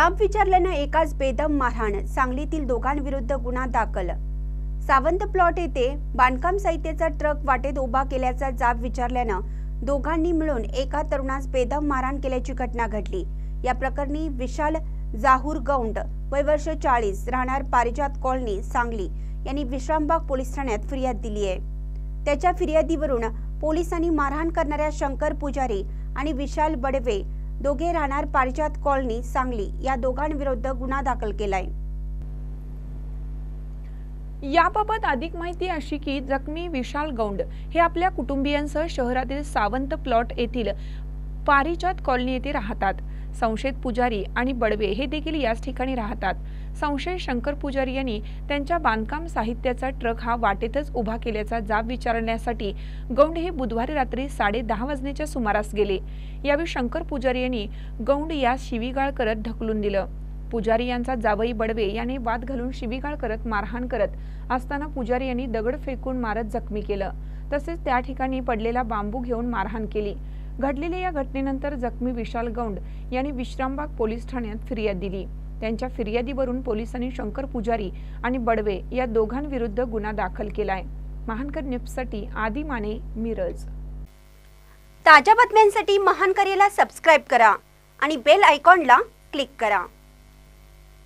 जाब विचारल्यानं एकाच बेदम मारहाण सांगलीतील दोघांविरुद्ध गुन्हा दाखल. सावंत प्लॉट येथे बांधकाम साहित्याचा ट्रक वाटेत उभा केल्याचा जाब विचारल्यानं दोघांनी मिळून एका तरुणास बेदम मारहाण केल्याची घटना घडली. या प्रकरणी विशाल जाहूर गौंड वय वर्ष चाळीस राहणार पारिजात कॉलनी सांगली. यांनी विश्रामबाग पोलीस ठाण्यात फिर्याद दिली आहे. त्याच्या फिर्यादीवरून पोलिसांनी मारहाण करणाऱ्या शंकर पुजारी आणि विशाल बडवे दोघे राहणार पारिजात कॉलनी सांगली. या दोघांविरुद्ध गुन्हा दाखल केलाय. याबाबत अधिक माहिती अशी की जखमी विशाल गौंड हे आपल्या कुटुंबियांसह शहरातील सावंत प्लॉट येथील पारिजात कॉलनी येथे राहतात. संशयित पुजारी आणि बडवे हे देखील याच ठिकाणी राहतात. संशय शंकर पुजारी यांनी त्यांच्या बांधकाम साहित्याचा ट्रक हा वाटेतच उभा केल्याचा जाब विचारण्यासाठी गौंड हे बुधवारी रात्री साडे दहा वाजण्याच्या सुमारास गेले. यावेळी शंकर पुजारी यांनी गौंड यास शिवीगाळ करत ढकलून दिलं. पुजारी यांचा जावई बडवे याने वाद घालून शिवीगाळ करत मारहाण करत असताना पुजारी यांनी दगड फेकून मारत जखमी केलं. तसेच त्या ठिकाणी पडलेला बांबू घेऊन मारहाण केली. घडलेल्या या घटनेनंतर जखमी विशाल गौंड यांनी विश्रामबाग पोलीस ठाण्यात फिर्याद दिली. त्यांच्या फिर्यादीवरून पोलिसांनी शंकर पुजारी आणि बडवे या दोघांविरुद्ध गुन्हा दाखल केलाय. महानकर न्यूजसाठी आदी माने मिरज. ताज्या बातम्यांसाठी महानकरेला सबस्क्राईब करा आणि बेल आयकॉनला क्लिक करा.